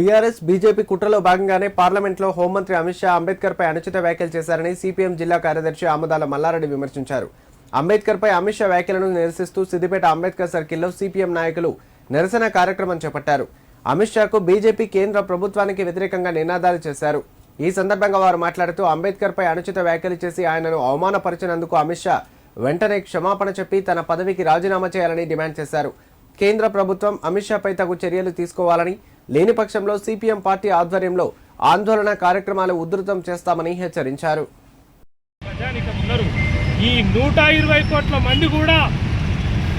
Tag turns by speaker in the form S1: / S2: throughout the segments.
S1: BRS BJP కుట్రలో భాగంగానే పార్లమెంట్లో హోంమంత్రి అమిత్ షా అంబేద్కర్పై అనుచిత వ్యాఖ్యలు చేశారని సిపిఎం జిల్లా కార్యదర్శి ఆమదాల మల్లారెడ్డి విమర్శించారు. అంబేద్కర్పై అమిత్ షా వ్యాఖ్యలను నిరసిస్తూ సిద్దిపేట అంబేద్కర్ సర్కిల్లో సిపిఎం నాయకులు నిరసన కార్యక్రమం చేపట్టారు. అమిత్ షాకు బీజేపీ కేంద్ర ప్రభుత్వానికి వ్యతిరేకంగా నినాదాలు చేశారు. ఈ సందర్భంగా వారు మాట్లాడుతూ అంబేద్కర్పై అనుచిత వ్యాఖ్యలు చేసి ఆయనను అవమానపరిచినందుకు అమిత్ షా వెంటనే క్షమాపణ చెప్పి తన పదవికి రాజీనామా చేయాలని డిమాండ్ చేశారు. కేంద్ర ప్రభుత్వం అమిత్ షాపై తగు చర్యలు తీసుకోవాలని లేని పక్షంలో సిపిఎం పార్టీ ఆధ్వర్యంలో ఆందోళన కార్యక్రమాలు ఉధృతం చేస్తామని హెచ్చరించారు.
S2: ఈ నూట ఇరవై కోట్ల మంది కూడా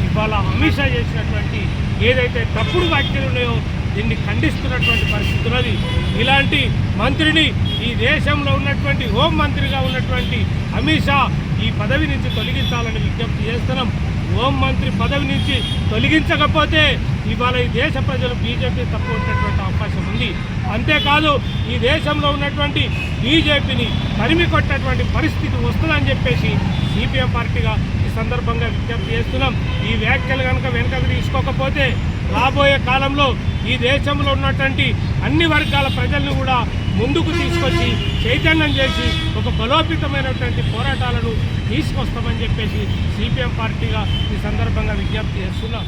S2: ఇవాళ అమిత్ షా చేసినటువంటి ఏదైతే తప్పుడు వ్యాఖ్యలు ఉన్నాయో దీన్ని ఖండిస్తున్నటువంటి పరిస్థితి ఉన్నది. ఇలాంటి మంత్రిని ఈ దేశంలో ఉన్నటువంటి హోం మంత్రిగా ఉన్నటువంటి అమిత్ షా ఈ పదవి నుంచి తొలగించాలని విజ్ఞప్తి చేస్తున్నాం. హోం మంత్రి పదవి నుంచి తొలగించకపోతే ఇవాళ ఈ దేశ ప్రజలు బీజేపీ తప్పు తప్పుకునేటువంటి అవకాశం ఉంది. అంతేకాదు ఈ దేశంలో ఉన్నటువంటి బీజేపీని తరిమి కొట్టేటువంటి పరిస్థితి వస్తుందని చెప్పేసి సిపిఎం పార్టీగా ఈ సందర్భంగా విజ్ఞప్తి చేస్తున్నాం. ఈ వ్యాఖ్యలు కనుక వెనుకకు తీసుకోకపోతే రాబోయే కాలంలో ఈ దేశంలో ఉన్నటువంటి అన్ని వర్గాల ప్రజలను కూడా ముందుకు తీసుకొచ్చి చైతన్యం చేసి ఒక బలోపేతమైనటువంటి పోరాటాలను తీసుకొస్తామని చెప్పేసి సిపిఎం పార్టీగా ఈ సందర్భంగా విజ్ఞప్తి చేస్తున్నాం